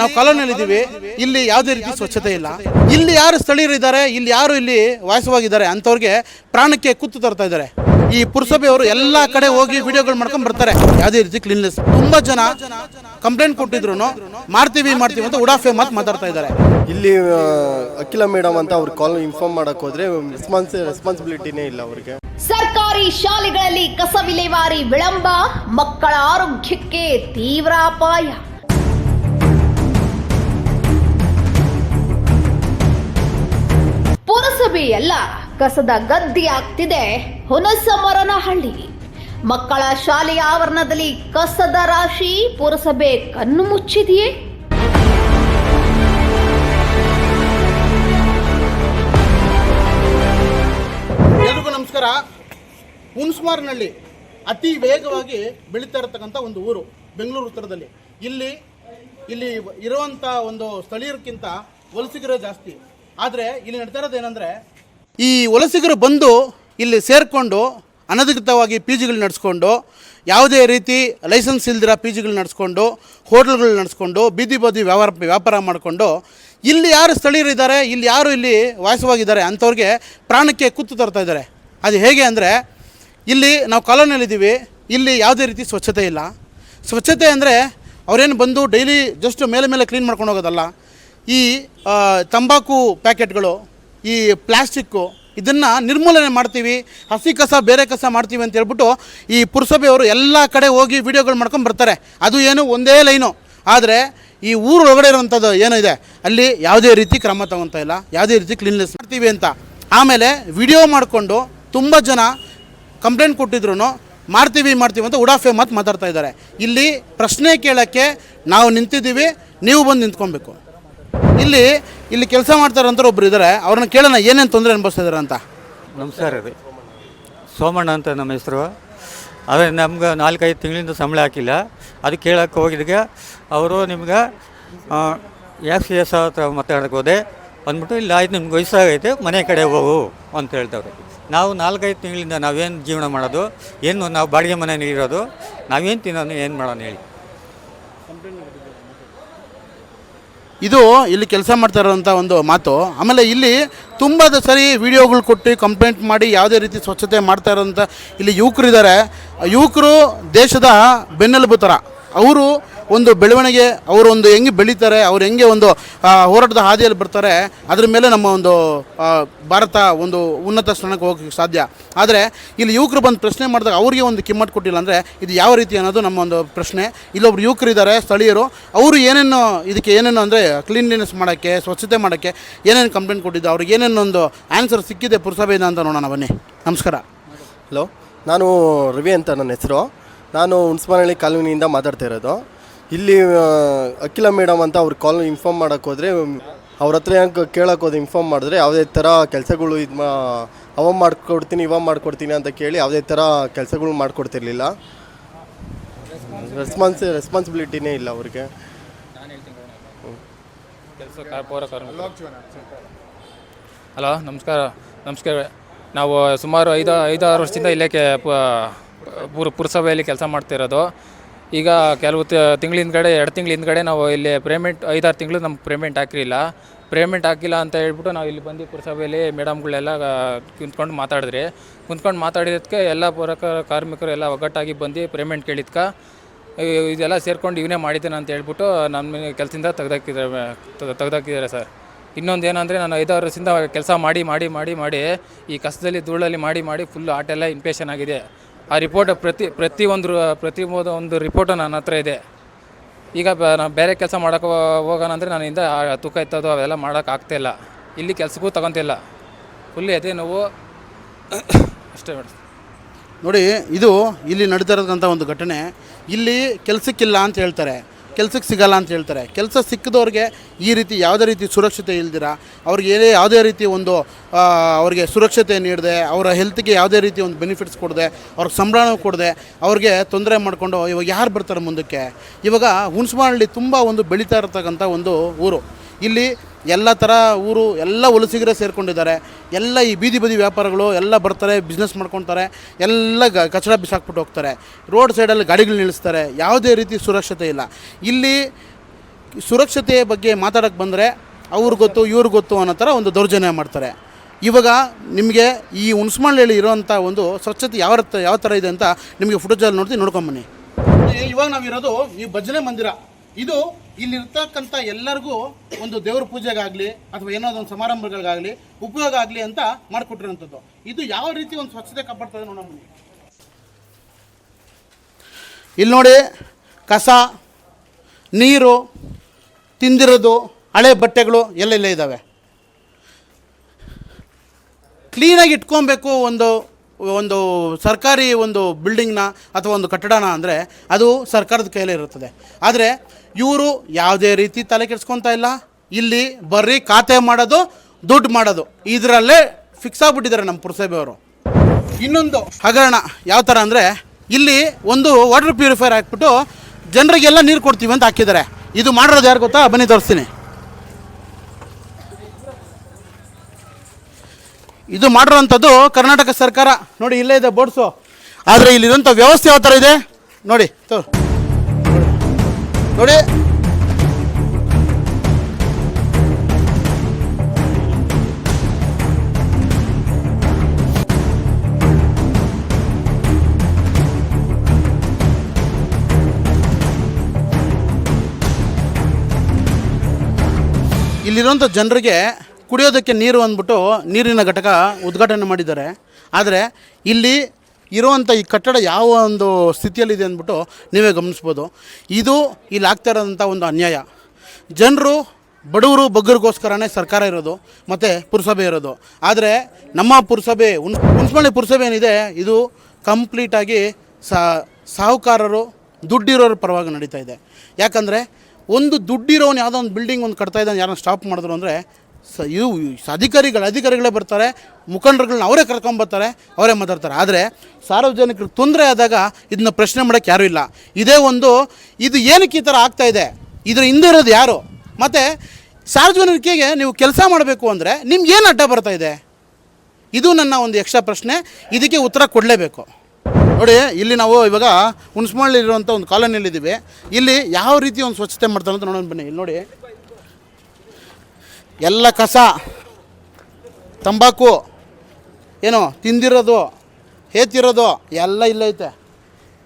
ನಾವು ಕಾಲೋನಿಯಲ್ಲಿದ್ದೀವಿ ಇಲ್ಲಿ ಯಾವುದೇ ರೀತಿ ಸ್ವಚ್ಛತೆ ಇಲ್ಲ. ಇಲ್ಲಿ ಯಾರು ಸ್ಥಳೀಯರಿದ್ದಾರೆ ಇಲ್ಲಿ ಯಾರು ಇಲ್ಲಿ ವಾಸವಾಗಿದ್ದಾರೆ ಅಂಥವ್ರಿಗೆ ಪ್ರಾಣಕ್ಕೆ ಕುತ್ತು ತರ್ತಾ ಇದ್ದಾರೆ. ಈ ಪುರಸಭೆಯವರು ಎಲ್ಲ ಕಡೆ ಹೋಗಿ ವಿಡಿಯೋಗಳು ಮಾಡ್ಕೊಂಡು ಬರ್ತಾರೆ. ಯಾವುದೇ ರೀತಿ ಕ್ಲೀನ್ಲೆಸ್ ತುಂಬಾ ಜನ ಕಂಪ್ಲೇಂಟ್ ಕೊಟ್ಟಿದ್ರು ಮಾಡ್ತೀವಿ ಮಾಡ್ತೀವಿ ಅಂತ ಉಡಾಫೆ ಮಾತು ಮಾತಾಡ್ತಾ ಇದ್ದಾರೆ. ಇಲ್ಲಿ ಅಖಿಲ ಮೇಡಮ್ ಅಂತ ಅವ್ರ ಕಾಲ್ ಇನ್ಫಾರ್ಮ್ ಮಾಡಕ್ ಹೋದ್ರೆ ರೆಸ್ಪಾನ್ಸ್ ರೆಸ್ಪಾನ್ಸಿಬಿಲಿಟಿನೇ ಇಲ್ಲ ಅವ್ರಿಗೆ. ಸರ್ಕಾರಿ ಶಾಲೆಗಳಲ್ಲಿ ಕಸ ವಿಲೇವಾರಿ ವಿಳಂಬ ಮಕ್ಕಳ ಆರೋಗ್ಯಕ್ಕೆ ತೀವ್ರ ಅಪಾಯ. ಪುರಸಭೆಯಲ್ಲ ಕಸದ ಗದ್ದಿ ಆಗ್ತಿದೆ ಹುನಸಮರನಹಳ್ಳಿ. ಮಕ್ಕಳ ಶಾಲೆಯ ಆವರಣದಲ್ಲಿ ಕಸದ ರಾಶಿ ಪುರಸಭೆ ಕಣ್ಣು ಮುಚ್ಚಿದೆಯೇ? ನಮಸ್ಕಾರ. ಹುಣಸ್ಮಾರ್ನಳ್ಳಿ ಅತಿ ವೇಗವಾಗಿ ಬೆಳೀತಾ ಇರತಕ್ಕಂಥ ಒಂದು ಊರು, ಬೆಂಗಳೂರು ಉತ್ತರದಲ್ಲಿ. ಇಲ್ಲಿ ಇಲ್ಲಿ ಇರುವಂಥ ಒಂದು ಸ್ಥಳೀಯರಿಗಿಂತ ವಲಸಿಗರೇ ಜಾಸ್ತಿ. ಆದರೆ ಇಲ್ಲಿ ನಡೀತಾ ಇರೋದು ಏನಂದರೆ ಈ ವಲಸಿಗರು ಬಂದು ಇಲ್ಲಿ ಸೇರಿಕೊಂಡು ಅನಧಿಕೃತವಾಗಿ ಪಿ ಜಿಗಳು ನಡೆಸ್ಕೊಂಡು ಯಾವುದೇ ರೀತಿ ಲೈಸೆನ್ಸ್ ಇಲ್ದಿರೋ ಪಿ ಜಿಗಳು ನಡೆಸ್ಕೊಂಡು, ಹೋಟೆಲ್ಗಳು ನಡೆಸ್ಕೊಂಡು, ಬೀದಿ ಬದಿ ವ್ಯವಹಾರ, ವ್ಯಾಪಾರ ಮಾಡಿಕೊಂಡು ಇಲ್ಲಿ ಯಾರು ಸ್ಥಳೀಯರಿದ್ದಾರೆ ಇಲ್ಲಿ ಯಾರು ಇಲ್ಲಿ ವಾಸವಾಗಿದ್ದಾರೆ ಅಂಥವ್ರಿಗೆ ಪ್ರಾಣಕ್ಕೆ ಕುತ್ತು ತರ್ತಾ ಇದ್ದಾರೆ. ಅದು ಹೇಗೆ ಅಂದರೆ ಇಲ್ಲಿ ನಾವು ಕಾಲೋನಿಯಲ್ಲಿದ್ದೀವಿ, ಇಲ್ಲಿ ಯಾವುದೇ ರೀತಿ ಸ್ವಚ್ಛತೆ ಇಲ್ಲ. ಸ್ವಚ್ಛತೆ ಅಂದರೆ ಅವರೇನು ಬಂದು ಡೈಲಿ ಜಸ್ಟ್ ಮೇಲೆ ಮೇಲೆ ಕ್ಲೀನ್ ಮಾಡ್ಕೊಂಡು ಹೋಗೋದಲ್ಲ. ಈ ತಂಬಾಕು ಪ್ಯಾಕೆಟ್ಗಳು, ಈ ಪ್ಲಾಸ್ಟಿಕ್ಕು, ಇದನ್ನು ನಿರ್ಮೂಲನೆ ಮಾಡ್ತೀವಿ, ಹಸಿ ಕಸ, ಬೇರೆ ಕಸ ಮಾಡ್ತೀವಿ ಅಂತ ಹೇಳ್ಬಿಟ್ಟು ಈ ಪುರಸಭೆಯವರು ಎಲ್ಲ ಕಡೆ ಹೋಗಿ ವಿಡಿಯೋಗಳು ಮಾಡ್ಕೊಂಡು ಬರ್ತಾರೆ. ಅದು ಏನು ಒಂದೇ ಲೈನು. ಆದರೆ ಈ ಊರು ಒಳಗಡೆ ಇರುವಂಥದ್ದು ಏನಿದೆ ಅಲ್ಲಿ ಯಾವುದೇ ರೀತಿ ಕ್ರಮ ತಗೊತಾ ಇಲ್ಲ, ಯಾವುದೇ ರೀತಿ ಕ್ಲೀನ್ಲೆಸ್ ಮಾಡ್ತೀವಿ ಅಂತ. ಆಮೇಲೆ ವಿಡಿಯೋ ಮಾಡಿಕೊಂಡು ತುಂಬ ಜನ ಕಂಪ್ಲೇಂಟ್ ಕೊಟ್ಟಿದ್ರು ಮಾಡ್ತೀವಿ ಮಾಡ್ತೀವಿ ಅಂತ ಉಡಾಫೆ ಮಾತು ಮಾತಾಡ್ತಾ ಇದ್ದಾರೆ. ಇಲ್ಲಿ ಪ್ರಶ್ನೆ ಕೇಳೋಕ್ಕೆ ನಾವು ನಿಂತಿದ್ದೀವಿ, ನೀವು ಬಂದು ನಿಂತ್ಕೊಬೇಕು. ಇಲ್ಲಿ ಇಲ್ಲಿ ಕೆಲಸ ಮಾಡ್ತಾರಂತ ಒಬ್ರು ಇದ್ದಾರೆ ಅವ್ರನ್ನ ಕೇಳೋಣ ಏನೇನು ತೊಂದರೆ ಅನುಭವಿಸ್ತಿದ್ದಾರೆ ಅಂತ? ನಮಸ್ಕಾರ ರೀ. ಸೋಮಣ್ಣ ಅಂತ ನಮ್ಮ ಹೆಸರು. ಅದೇ ನಮ್ಗೆ ನಾಲ್ಕೈದು ತಿಂಗಳಿಂದ ಸಂಬಳ ಹಾಕಿಲ್ಲ. ಅದು ಕೇಳಕ್ಕೆ ಹೋಗಿದ್ದಾಗ ಅವರು ನಿಮ್ಗೆ ಯಾಕೆ ಸಿ ಎಸ್ ಹತ್ರ ಮಾತಾಡಕ್ಕೆ ಹೋದೆ. ಅಂದ್ಬಿಟ್ಟು ಇಲ್ಲ ಆಯ್ತು ನಿಮ್ಗೆ ವಯಸ್ಸಾಗೈತೆ ಮನೆ ಕಡೆ ಹೋಗು ಅಂತ ಹೇಳ್ತವ್ರೆ. ನಾವು ನಾಲ್ಕೈದು ತಿಂಗಳಿಂದ ನಾವೇನು ಜೀವನ ಮಾಡೋದು ಏನು ನಾವು ಬಾಡಿಗೆ ಮನೇಲಿ ಇರೋದು ನಾವೇನು ತಿನ್ನೋದು ಏನು ಮಾಡೋಣ ಹೇಳಿ. ಇದು ಇಲ್ಲಿ ಕೆಲಸ ಮಾಡ್ತಾ ಇರೋವಂಥ ಒಂದು ಮಾತು. ಆಮೇಲೆ ಇಲ್ಲಿ ತುಂಬ ಸರಿ ವಿಡಿಯೋಗಳು ಕೊಟ್ಟು ಕಂಪ್ಲೇಂಟ್ ಮಾಡಿ ಯಾವುದೇ ರೀತಿ ಸ್ವಚ್ಛತೆ ಮಾಡ್ತಾ ಇರೋಂಥ ಇಲ್ಲಿ ಯುವಕರಿದ್ದಾರೆ. ಯುವಕರು ದೇಶದ ಬೆನ್ನೆಲುಬು ಥರ ಅವರು ಒಂದು ಬೆಳವಣಿಗೆ, ಅವರು ಒಂದು ಹೆಂಗೆ ಬೆಳೀತಾರೆ, ಅವ್ರು ಹೆಂಗೆ ಒಂದು ಹೋರಾಟದ ಹಾದಿಯಲ್ಲಿ ಬರ್ತಾರೆ, ಅದ್ರ ಮೇಲೆ ನಮ್ಮ ಒಂದು ಭಾರತ ಒಂದು ಉನ್ನತ ಸ್ಥಾನಕ್ಕೆ ಹೋಗೋಕ್ಕೆ ಸಾಧ್ಯ. ಆದರೆ, ಇಲ್ಲಿ ಯುವಕರು ಬಂದು ಪ್ರಶ್ನೆ ಮಾಡಿದಾಗ ಅವರಿಗೆ ಒಂದು ಕಿಮ್ಮತ್ತು ಕೊಟ್ಟಿಲ್ಲ ಅಂದರೆ ಇದು ಯಾವ ರೀತಿ ಅನ್ನೋದು ನಮ್ಮ ಒಂದು ಪ್ರಶ್ನೆ. ಇಲ್ಲೊಬ್ರು ಯುವಕರು ಇದ್ದಾರೆ, ಸ್ಥಳೀಯರು, ಅವರು ಏನೇನು ಇದಕ್ಕೆ ಏನೇನು ಅಂದರೆ ಕ್ಲೀನ್ಲಿನೆಸ್ ಮಾಡೋಕ್ಕೆ, ಸ್ವಚ್ಛತೆ ಮಾಡೋಕ್ಕೆ ಏನೇನು ಕಂಪ್ಲೇಂಟ್ ಕೊಟ್ಟಿದ್ದು, ಅವ್ರಿಗೆ ಏನೇನು ಒಂದು ಆನ್ಸರ್ ಸಿಕ್ಕಿದೆ ಪುರಸಭೆಯಿಂದ ಅಂತ ನೋಡೋಣ, ಬನ್ನಿ. ನಮಸ್ಕಾರ. ಹಲೋ ನಾನು ರವಿ ಅಂತ ನನ್ನ ಹೆಸರು. ನಾನು ಹುಣಸ್ಮನಹಳ್ಳಿ ಕಾಲೋನಿಯಿಂದ ಮಾತಾಡ್ತಾ ಇರೋದು. ಇಲ್ಲಿ ಅಖಿಲ ಮೇಡಮ್ ಅಂತ ಅವ್ರು ಕಾಲ್ ಇನ್ಫಾರ್ಮ್ ಮಾಡಕ್ಕೆ ಹೋದರೆ ಅವ್ರ ಹತ್ರ ಹೆಂಗೆ ಕೇಳಕ್ಕೆ ಹೋದ್ರೆ ಇನ್ಫಾರ್ಮ್ ಮಾಡಿದ್ರೆ, ಯಾವುದೇ ಥರ ಕೆಲಸಗಳು ಇದು ಮಾ, ಅವ ಮಾಡ್ಕೊಡ್ತೀನಿ, ಇವ ಮಾಡ್ಕೊಡ್ತೀನಿ ಅಂತ ಕೇಳಿ ಯಾವುದೇ ಥರ ಕೆಲಸಗಳು ಮಾಡಿಕೊಡ್ತಿರ್ಲಿಲ್ಲ. ರೆಸ್ಪಾನ್ಸ್ ರೆಸ್ಪಾನ್ಸಿಬಿಲಿಟಿನೇ ಇಲ್ಲ ಅವ್ರಿಗೆ. ಹಲೋ, ನಮಸ್ಕಾರ ನಮಸ್ಕಾರ. ನಾವು ಸುಮಾರು ಐದು, ಐದಾರು ವರ್ಷದಿಂದ ಇಲ್ಲೇ ಪುರಸಭೆಯಲ್ಲಿ ಕೆಲಸ ಮಾಡ್ತಿರೋದು. ಈಗ ಕೆಲವು ತಿಂಗಳ ಹಿಂದ್ಗಡೆ ಎರಡು ತಿಂಗಳ ಹಿಂದ್ಗಡೆ ನಾವು ಇಲ್ಲಿ ಪೇಮೆಂಟ್ ಐದಾರು ತಿಂಗಳು ನಮ್ಗೆ ಪೇಮೆಂಟ್ ಹಾಕಿರಲಿಲ್ಲ ಪೇಮೆಂಟ್ ಹಾಕಿಲ್ಲ ಅಂತ ಹೇಳ್ಬಿಟ್ಟು ನಾವು ಇಲ್ಲಿ ಬಂದು ಪುರಸಭೆಯಲ್ಲಿ ಮೇಡಮ್ಗಳೆಲ್ಲ ಕುಂತ್ಕೊಂಡು ಮಾತಾಡಿದ್ರಿ. ಕುಂತ್ಕೊಂಡು ಮಾತಾಡಿದ್ದಕ್ಕೆ ಎಲ್ಲ ಪೌರ ಕಾರ್ಮಿಕರು ಎಲ್ಲ ಒಗ್ಗಟ್ಟಾಗಿ ಬಂದು ಪೇಮೆಂಟ್ ಕೇಳಿದ್ಕ ಇದೆಲ್ಲ ಸೇರ್ಕೊಂಡು ಇವನೇ ಮಾಡಿದ್ದೇನೆ ಅಂತ ಹೇಳ್ಬಿಟ್ಟು ನನ್ನ ಕೆಲಸದಿಂದ ತೆಗ್ದಾಕಿದ್ದಾರೆ ತೆಗ್ದಾಕಿದ್ದಾರೆ ಸರ್. ಇನ್ನೊಂದು ಏನಂದರೆ ನಾನು ಐದಾರು ವರ್ಷದಿಂದ ಕೆಲಸ ಮಾಡಿ ಮಾಡಿ ಮಾಡಿ ಮಾಡಿ ಈ ಕಸದಲ್ಲಿ ಧೂಳಲ್ಲಿ ಮಾಡಿ ಮಾಡಿ ಫುಲ್ ಆಟೆಲ್ಲ ಇನ್ಫೇಷನ್ ಆಗಿದೆ. ಆ ರಿಪೋರ್ಟ್ ಪ್ರತಿ ಪ್ರತಿಯೊಂದು ಪ್ರತಿ ಒಂದು ರಿಪೋರ್ಟು ನನ್ನ ಹತ್ರ ಇದೆ. ಈಗ ಬ ನಾನು ಬೇರೆ ಕೆಲಸ ಮಾಡೋಕೆ ಹೋಗೋಣ ಅಂದರೆ ನನ್ನಿಂದ ತೂಕ ಎತ್ತೋದು ಅವೆಲ್ಲ ಮಾಡೋಕೆ ಆಗ್ತಾಯಿಲ್ಲ ಇಲ್ಲಿ. ಕೆಲಸಕ್ಕೂ ತಗೊತಿಲ್ಲ. ಫುಲ್ ಅದೇ ನೋವು. ಅಷ್ಟೇ ಮೇಡಮ್ ನೋಡಿ, ಇದು ಇಲ್ಲಿ ನಡೀತಾ ಇರೋದಂಥ ಒಂದು ಘಟನೆ. ಇಲ್ಲಿ ಕೆಲಸಕ್ಕಿಲ್ಲ ಅಂತ ಹೇಳ್ತಾರೆ. ಕೆಲಸಕ್ಕೆ ಸಿಗಲ್ಲ ಅಂತ ಹೇಳ್ತಾರೆ. ಕೆಲಸ ಸಿಕ್ಕಿದವ್ರಿಗೆ ಈ ರೀತಿ ಯಾವುದೇ ರೀತಿ ಸುರಕ್ಷತೆ ಇಲ್ದಿರ? ಅವ್ರಿಗೆ ಏನೇ ಯಾವುದೇ ರೀತಿ ಒಂದು ಅವ್ರಿಗೆ ಸುರಕ್ಷತೆ ನೀಡದೆ, ಅವರ ಹೆಲ್ತ್ಗೆ ಯಾವುದೇ ರೀತಿ ಒಂದು ಬೆನಿಫಿಟ್ಸ್ ಕೊಡದೆ, ಅವ್ರಿಗೆ ಸಂಬಳನೂ ಕೊಡದೆ, ಅವ್ರಿಗೆ ತೊಂದರೆ ಮಾಡಿಕೊಂಡು ಇವಾಗ ಯಾರು ಬರ್ತಾರೆ ಮುಂದಕ್ಕೆ? ಇವಾಗ ಹುಣಸಮಹಳ್ಳಿ ತುಂಬ ಒಂದು ಬೆಳೀತಾ ಇರತಕ್ಕಂಥ ಒಂದು ಊರು. ಇಲ್ಲಿ ಎಲ್ಲ ಥರ ಊರು, ಎಲ್ಲ ಹೊಲಸಿಗರೇ ಸೇರಿಕೊಂಡಿದ್ದಾರೆ. ಎಲ್ಲ ಈ ಬೀದಿ ಬದಿ ವ್ಯಾಪಾರಗಳು ಎಲ್ಲ ಬರ್ತಾರೆ ಬಿಸ್ನೆಸ್ ಮಾಡ್ಕೊತಾರೆ, ಎಲ್ಲ ಗ, ಕಚಡ ಬಿಸಾಕ್ಬಿಟ್ಟು ಹೋಗ್ತಾರೆ. ರೋಡ್ ಸೈಡಲ್ಲಿ ಗಾಡಿಗಳು ನಿಲ್ಲಿಸ್ತಾರೆ, ಯಾವುದೇ ರೀತಿ ಸುರಕ್ಷತೆ ಇಲ್ಲ. ಇಲ್ಲಿ ಸುರಕ್ಷತೆಯ ಬಗ್ಗೆ ಮಾತಾಡೋಕ್ಕೆ ಬಂದರೆ ಅವ್ರಿಗೆ ಗೊತ್ತು ಇವ್ರಿಗೆ ಗೊತ್ತು ಅನ್ನೋ ಥರ ಒಂದು ದೌರ್ಜನ್ಯ ಮಾಡ್ತಾರೆ. ಇವಾಗ ನಿಮಗೆ ಈ ಹುಣಸ್ಮಾಳಿಯಲ್ಲಿ ಇರೋವಂಥ ಒಂದು ಸ್ವಚ್ಛತೆ ಯಾವ ಯಾವ ಥರ ಇದೆ ಅಂತ ನಿಮಗೆ ಫುಟೇಜಲ್ಲಿ ನೋಡ್ತೀನಿ ನೋಡ್ಕೊಂಬನ್ನಿ ಇವಾಗ ನಾವಿರೋದು ಈ ಭಜನೆ ಮಂದಿರ. ಇದು ಇಲ್ಲಿರ್ತಕ್ಕಂಥ ಎಲ್ಲರಿಗೂ ಒಂದು ದೇವ್ರ ಪೂಜೆಗಾಗಲಿ ಅಥವಾ ಏನೋ ಒಂದು ಸಮಾರಂಭಗಳಿಗಾಗಲಿ ಉಪಯೋಗ ಆಗಲಿ ಅಂತ ಮಾಡಿಕೊಟ್ಟಿರುವಂಥದ್ದು. ಇದು ಯಾವ ರೀತಿ ಒಂದು ಸ್ವಚ್ಛತೆ ಕಾಪಾಡ್ತದೆ ನೋಡೋಣ ಇಲ್ಲಿ ನೋಡಿ ಕಸ, ನೀರು, ತಿಂದಿರೋದು, ಹಳೆ ಬಟ್ಟೆಗಳು ಎಲ್ಲೆಲ್ಲ ಇದ್ದಾವೆ. ಕ್ಲೀನಾಗಿ ಇಟ್ಕೊಬೇಕು ಒಂದು ಒಂದು ಸರ್ಕಾರಿ ಒಂದು ಬಿಲ್ಡಿಂಗ್ನ ಅಥವಾ ಒಂದು ಕಟ್ಟಡನ ಅಂದರೆ ಅದು ಸರ್ಕಾರದ ಕೈಯಲ್ಲಿ ಇರುತ್ತದೆ. ಆದರೆ ಇವರು ಯಾವುದೇ ರೀತಿ ತಲೆ ಕೆಡ್ಸ್ಕೊತಾ ಇಲ್ಲ. ಇಲ್ಲಿ ಬರ್ರಿ ಖಾತೆ ಮಾಡೋದು, ದುಡ್ಡು ಮಾಡೋದು. ಇದರಲ್ಲೇ ಫಿಕ್ಸ್ ಆಗಿಬಿಟ್ಟಿದ್ದಾರೆ ನಮ್ಮ ಪುರಸಭೆಯವರು ಇನ್ನೊಂದು ಹಗರಣ ಯಾವ ಥರ ಅಂದರೆ, ಇಲ್ಲಿ ಒಂದು ವಾಟರ್ ಪ್ಯೂರಿಫೈರ್ ಹಾಕ್ಬಿಟ್ಟು ಜನರಿಗೆಲ್ಲ ನೀರು ಕೊಡ್ತೀವಿ ಅಂತ ಹಾಕಿದ್ದಾರೆ. ಇದು ಮಾಡಿರೋದು ಯಾರು ಗೊತ್ತಾ? ಬನ್ನಿ ತೋರಿಸ್ತೀನಿ. ಇದು ಮಾಡಿರೋಂಥದ್ದು ಕರ್ನಾಟಕ ಸರ್ಕಾರ. ನೋಡಿ, ಇಲ್ಲೇ ಇದೆ ಬೋರ್ಡ್ಸು. ಆದರೆ ಇಲ್ಲಿರೋಂಥ ವ್ಯವಸ್ಥೆ ಯಾವ ಥರ ಇದೆ? ನೋಡಿ ತೋ ನೋಡಿ. ಇಲ್ಲಿರುವಂಥ ಜನರಿಗೆ ಕುಡಿಯೋದಕ್ಕೆ ನೀರು ಅಂದ್ಬಿಟ್ಟು ನೀರಿನ ಘಟಕ ಉದ್ಘಾಟನೆ ಮಾಡಿದ್ದಾರೆ. ಆದರೆ ಇಲ್ಲಿ ಇರುವಂಥ ಈ ಕಟ್ಟಡ ಯಾವ ಒಂದು ಸ್ಥಿತಿಯಲ್ಲಿದೆ ಅಂದ್ಬಿಟ್ಟು ನೀವೇ ಗಮನಿಸ್ಬೋದು. ಇದು ಇಲ್ಲಿ ಆಗ್ತಾ ಇರೋಂಥ ಒಂದು ಅನ್ಯಾಯ. ಜನರು, ಬಡವರು ಬಗ್ಗರಿಗೋಸ್ಕರನೇ ಸರ್ಕಾರ ಇರೋದು, ಮತ್ತು ಪುರಸಭೆ ಇರೋದು. ಆದರೆ ನಮ್ಮ ಪುರಸಭೆ ಹುಣ್ ಹುಣಸಮಳ್ಳಿ ಪುರಸಭೆ ಏನಿದೆ, ಇದು ಕಂಪ್ಲೀಟಾಗಿ ಸಾಹುಕಾರರು, ದುಡ್ಡಿರೋರ ಪರವಾಗಿ ನಡೀತಾ ಇದೆ. ಯಾಕಂದರೆ, ಒಂದು ದುಡ್ಡಿರೋನು ಯಾವುದೋ ಒಂದು ಬಿಲ್ಡಿಂಗ್ ಒಂದು ಕಟ್ತಾ ಇದ್ದಾನೆ, ಯಾರನ್ನ ಸ್ಟಾಪ್ ಮಾಡಿದ್ರು ಅಂದರೆ ಸ ಅಧಿಕಾರಿಗಳು, ಅಧಿಕಾರಿಗಳೇ ಬರ್ತಾರೆ, ಮುಖಂಡರುಗಳನ್ನ ಅವರೇ ಕರ್ಕೊಂಬರ್ತಾರೆ ಅವರೇ ಮಾತಾಡ್ತಾರೆ. ಆದರೆ ಸಾರ್ವಜನಿಕರಿಗೆ ತೊಂದರೆ ಆದಾಗ ಇದನ್ನ ಪ್ರಶ್ನೆ ಮಾಡೋಕ್ಕೆ ಯಾರೂ ಇಲ್ಲ. ಇದೇ ಒಂದು, ಇದು ಏನಕ್ಕೆ ಈ ಥರ ಆಗ್ತಾ ಇದೆ? ಇದರ ಹಿಂದೆ ಇರೋದು ಯಾರು? ಮತ್ತು ಸಾರ್ವಜನಿಕರಿಗೆ ನೀವು ಕೆಲಸ ಮಾಡಬೇಕು ಅಂದರೆ ನಿಮ್ಗೇನು ಅಡ್ಡ ಬರ್ತಾ ಇದೆ? ಇದು ನನ್ನ ಒಂದು ಎಕ್ಸ್ಟ್ರಾ ಪ್ರಶ್ನೆ. ಇದಕ್ಕೆ ಉತ್ತರ ಕೊಡಲೇಬೇಕು. ನೋಡಿ, ಇಲ್ಲಿ ನಾವು ಇವಾಗ ಹುಣಸ್ಮಳ್ಳಿ ಇರುವಂಥ ಒಂದು ಕಾಲೋನಿಯಲ್ಲಿದ್ದೀವಿ. ಇಲ್ಲಿ ಯಾವ ರೀತಿ ಒಂದು ಸ್ವಚ್ಛತೆ ಮಾಡ್ತಾರೆ ಅಂತ ನೋಡೋಣ ಬನ್ನಿ. ಇಲ್ಲಿ ನೋಡಿ. ಎಲ್ಲ ಕಸ, ತಂಬಾಕು, ಏನು, ತಿಂದಿರೋದು, ಹೇತಿರೋದು ಎಲ್ಲ ಇಲ್ಲೈತೆ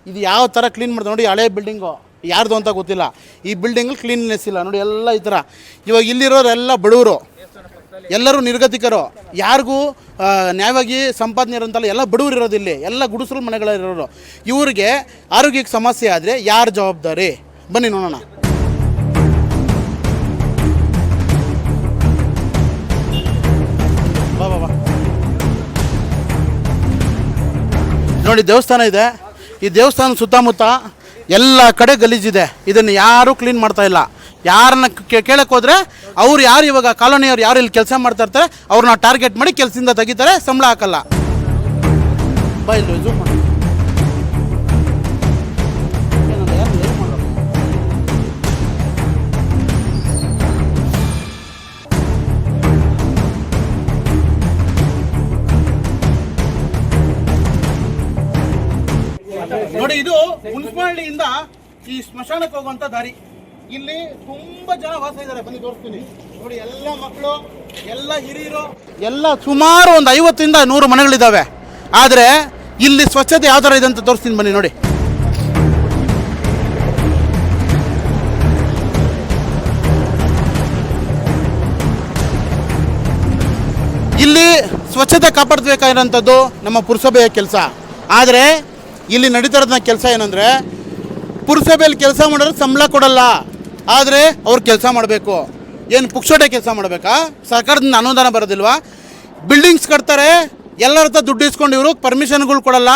ಇದು ಯಾವ ಥರ ಕ್ಲೀನ್ ಮಾಡಿದೆ ನೋಡಿ, ಹಳೆ ಬಿಲ್ಡಿಂಗು ಯಾರ್ದು ಅಂತ ಗೊತ್ತಿಲ್ಲ. ಈ ಬಿಲ್ಡಿಂಗಲ್ಲಿ ಕ್ಲೀನ್ನೆಸ್ ಇಲ್ಲ. ನೋಡಿ, ಎಲ್ಲ ಈ ಥರ. ಇವಾಗ ಇಲ್ಲಿರೋರೆಲ್ಲ ಬಡವರು. ಎಲ್ಲರೂ ನಿರ್ಗತಿಕರು. ಯಾರಿಗೂ ನ್ಯಾಯವಾಗಿ ಸಂಪಾದನೆ ಇರೋಂಥಲ್ಲ ಎಲ್ಲ ಬಡವರು ಇರೋದು ಇಲ್ಲಿ. ಎಲ್ಲ ಗುಡಿಸಲು ಮನೆಗಳಿರೋರು ಇವ್ರಿಗೆ ಆರೋಗ್ಯಕ್ಕೆ ಸಮಸ್ಯೆ ಆದರೆ ಯಾರು ಜವಾಬ್ದಾರಿ? ಬನ್ನಿ ನೋಡೋಣ. ನೋಡಿ ದೇವಸ್ಥಾನ ಇದೆ. ಈ ದೇವಸ್ಥಾನ ಸುತ್ತಮುತ್ತ ಎಲ್ಲ ಕಡೆ ಗಲೀಜಿದೆ. ಇದನ್ನು ಯಾರೂ ಕ್ಲೀನ್ ಮಾಡ್ತಾ ಇಲ್ಲ. ಯಾರನ್ನ ಕೇಳಕ್ಕೆ ಹೋದರೆ ಅವ್ರು ಯಾರು ಇವಾಗ ಕಾಲೋನಿಯವ್ರು ಯಾರು ಇಲ್ಲಿ ಕೆಲಸ ಮಾಡ್ತಾ ಇರ್ತಾರೆ, ಅವ್ರನ್ನ ಟಾರ್ಗೆಟ್ ಮಾಡಿ ಕೆಲಸದಿಂದ ತೆಗಿತಾರೆ, ಸಂಬಳ ಹಾಕಲ್ಲ. ಬಾ ಹುಣಸಮಹಳ್ಳಿಯಿಂದ ಈ ಸ್ಮಶಾನಕ್ಕೆ ಹೋಗುವಂತ ದಾರಿ. ಇಲ್ಲಿ ತುಂಬಾ ಜನ ವಾಸ ಇದ್ದಾರೆ. ಬನ್ನಿ, ತೋರಿಸ್ತೀನಿ. ನೋಡಿ, ಎಲ್ಲ ಮಕ್ಕಳು, ಎಲ್ಲ ಹಿರಿಯರು, ಎಲ್ಲ ಸುಮಾರು ಒಂದು ಐವತ್ತರಿಂದ ನೂರು ಮನೆಗಳಿದ್ದಾವೆ. ಆದರೆ ಇಲ್ಲಿ ಸ್ವಚ್ಛತೆ ಯಾವ ಥರ ಇದೆ ಅಂತ ತೋರಿಸ್ತೀನಿ ಬನ್ನಿ, ನೋಡಿ. ಇಲ್ಲಿ ಸ್ವಚ್ಛತೆ ಕಾಪಾಡಬೇಕಾಗಿರೋಂಥದ್ದು ನಮ್ಮ ಪುರಸಭೆಯ ಕೆಲಸ. ಆದರೆ ಇಲ್ಲಿ ನಡೀತಾ ಇರೋದನ್ನ ಕೆಲಸ ಏನಂದರೆ ಪುರಸಭೆಯಲ್ಲಿ ಕೆಲಸ ಮಾಡೋರು ಸಂಬಳ ಕೊಡಲ್ಲ. ಆದರೆ ಅವ್ರು ಕೆಲಸ ಮಾಡಬೇಕು. ಏನು ಪುಕ್ಷೋಟೆ ಕೆಲಸ ಮಾಡಬೇಕಾ? ಸರ್ಕಾರದಿಂದ ಅನುದಾನ ಬರೋದಿಲ್ವಾ? ಬಿಲ್ಡಿಂಗ್ಸ್ ಕಟ್ತಾರೆ, ಎಲ್ಲರ ಹತ್ರ ದುಡ್ಡು ಇಸ್ಕೊಂಡು ಇವರು ಪರ್ಮಿಷನ್ಗಳು ಕೊಡಲ್ಲ.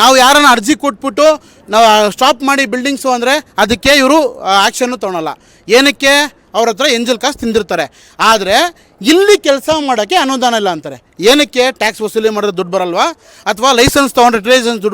ನಾವು ಯಾರನ್ನ ಅರ್ಜಿ ಕೊಟ್ಬಿಟ್ಟು ನಾವು ಸ್ಟಾಪ್ ಮಾಡಿ ಬಿಲ್ಡಿಂಗ್ಸು ಅಂದರೆ ಅದಕ್ಕೆ ಇವರು ಆ್ಯಕ್ಷನ್ನು ತೊಗೊಳಲ್ಲ. ಏನಕ್ಕೆ? ಅವ್ರ ಹತ್ರ ಎಂಜಲ್ ಕಾಸು ತಿಂದಿರ್ತಾರೆ. ಆದರೆ ಇಲ್ಲಿ ಕೆಲಸ ಮಾಡೋಕ್ಕೆ ಅನುದಾನ ಇಲ್ಲ ಅಂತಾರೆ. ಏನಕ್ಕೆ? ಟ್ಯಾಕ್ಸ್ ವಸೂಲಿ ಮಾಡಿದ್ರೆ ದುಡ್ಡು ಬರಲ್ವಾ? ಅಥವಾ ಲೈಸೆನ್ಸ್ ತೊಗೊಂಡ್ರೆ ಲೈಸೆನ್ಸ್ ದುಡ್ಡು